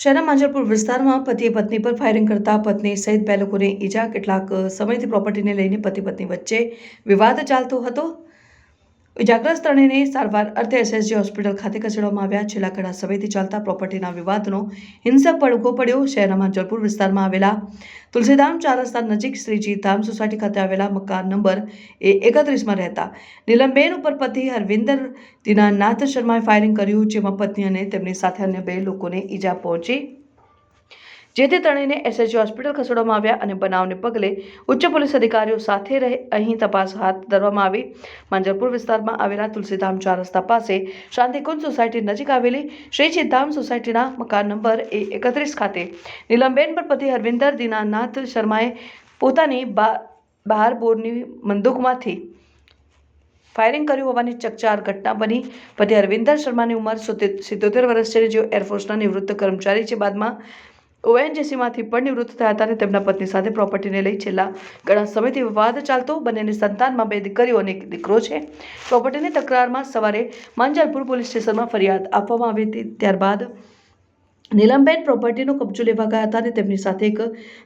શહેરના માંજરપુર વિસ્તારમાં પતિએ પત્ની પર ફાયરિંગ કરતા પત્ની સહિત બે લોકોને ઈજા. કેટલાક સમયથી પ્રોપર્ટીને લઈને પતિ પત્ની વચ્ચે વિવાદ ચાલતો હતો. ઇજાગ્રસ્ત ત્રણેયને સારવાર અર્થે એસએસજી હોસ્પિટલ ખાતે ખસેડવામાં આવ્યા. છેલ્લા ઘણા સમયથી ચાલતા પ્રોપર્ટીના વિવાદનો હિંસક પડઘો પડ્યો. શહેરના માંજરપુર વિસ્તારમાં આવેલા તુલસીધામ ચાર રસ્તા નજીક શ્રીજી ધામ સોસાયટી ખાતે આવેલા મકાન નંબર એ એકત્રીસમાં રહેતા નીલમબેન ઉપર પતિ હરવિંદર દિનાનાથ શર્માએ ફાયરિંગ કર્યું, જેમાં પત્ની અને તેમની સાથે અન્ય બે લોકોને ઈજા પહોંચી. જે તે ત્રણેયને એસએચજી હોસ્પિટલ ખસેડવામાં આવ્યા અને બનાવને પગલે ઉચ્ચ પોલીસ અધિકારીઓ સાથે રહે અહીં તપાસ હાથ ધરવામાં આવી. માંજરપુર વિસ્તારમાં આવેલા તુલસીધામ ચાર રસ્તા પાસે શાંતિકુંજ સોસાયટી નજીક આવેલી શ્રી ચિત્તામ સોસાયટીના મકાન નંબર એ એકત્રીસ ખાતે નીલમબેન પર પતિ હરવિંદર દીનાનાથ શર્માએ પોતાની બહાર બોરની બંદૂકમાંથી ફાયરિંગ કર્યું હોવાની ચકચાર ઘટના બની. પતિ હરવિંદર શર્માની ઉંમર સિત્તોતેર વર્ષ છે, જેઓ એરફોર્સના નિવૃત્ત કર્મચારી છે. બાદમાં ઓએનજીસીમાંથી પણ નિવૃત્ત થયા હતા અને તેમના પત્ની સાથે પ્રોપર્ટીને લઈ છેલ્લા ઘણા સમયથી વિવાદ ચાલતો બંનેની સંતાનમાં બે દીકરીઓ અને એક દીકરો છે. પ્રોપર્ટીની તકરારમાં સવારે માંજલપુર પોલીસ સ્ટેશનમાં ફરિયાદ આપવામાં આવી હતી. ત્યારબાદ નીલમબેન પ્રોપર્ટીનો કબજો લેવા ગયા હતા અને તેમની સાથે એક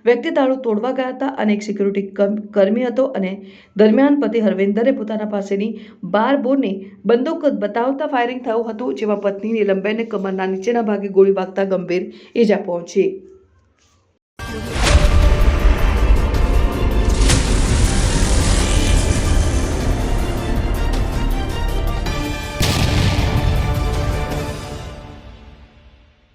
વ્યક્તિ તાળું તોડવા ગયા હતા અને એક સિક્યુરિટી કર્મી હતો અને દરમિયાન પતિ હરવિંદરે પોતાના પાસેની બાર બોરની બંદૂક બતાવતા ફાયરિંગ થયું હતું, જેમાં પત્ની નીલમબેનને કમરના નીચેના ભાગે ગોળી વાગતા ગંભીર ઈજા પહોંચી.